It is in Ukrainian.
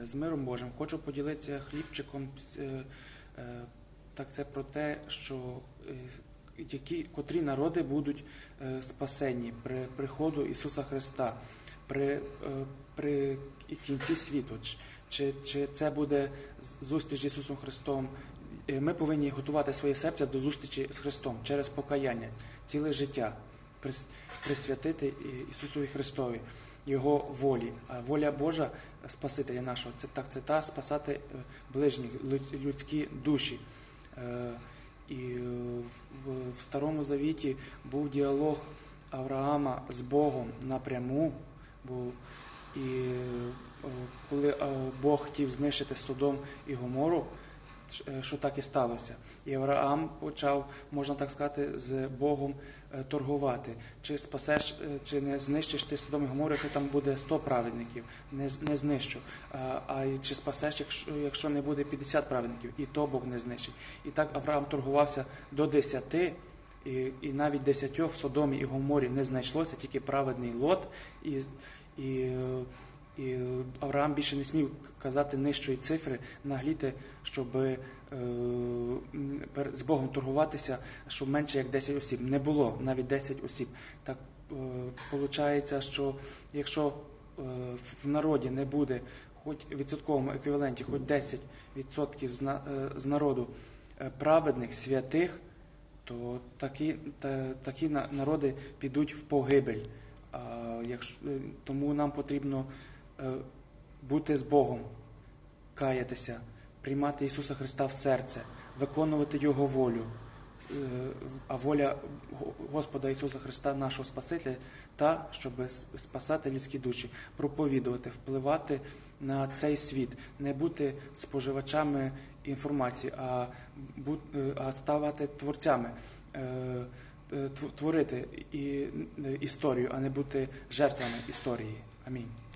Е, З миром Божим хочу поділитися хлібчиком. е, е, Так це про те, що які, котрі народи будуть спасені при приходу Ісуса Христа, при, при кінці світу. Чи, чи, це буде зустріч з Ісусом Христом? Ми повинні готувати своє серце до зустрічі з Христом через покаяння, ціле життя присвятити І- Ісусові Христові, Його волі. А воля Божа Спасителя нашого це так, це та спасати е, ближніх людські душі. Е, І в, Старому Завіті був діалог Авраама з Богом напряму. Був, і е, коли Бог хотів знищити Содом і Гомору, що так і сталося. І Авраам почав, можна так сказати, з Богом е, торгувати. Чи спасеш, е, чи не знищиш ти Содом і Гомору, якщо там буде 100 праведників, не, не знищу. А, а чи спасеш, якщо, якщо не буде 50 праведників, і то Бог не знищить. І так Авраам торгувався до 10, і, і навіть десятьох в Содомі і Гоморі не знайшлося, тільки праведний лот. І, і, е, і Авраам більше не смів казати нижчої цифри, нагліти, щоб е, з Богом торгуватися, щоб менше як 10 осіб. Не було навіть 10 осіб. Так виходить, що якщо е, в народі не буде хоч в відсотковому еквіваленті, хоч 10% з, на- е, з народу е, праведних, святих, то такі, та, такі на- народи підуть в погибель. А, якщо, е, тому нам потрібно е, бути з Богом, каятися, приймати Ісуса Христа в серце, виконувати Його волю. Е, А воля Господа Ісуса Христа, нашого Спасителя, та, щоб спасати людські душі, проповідувати, впливати на цей світ, не бути споживачами інформації, а, е, а ставати творцями. е, е, тв- Творити е, історію, а не бути жертвами історії. Амінь.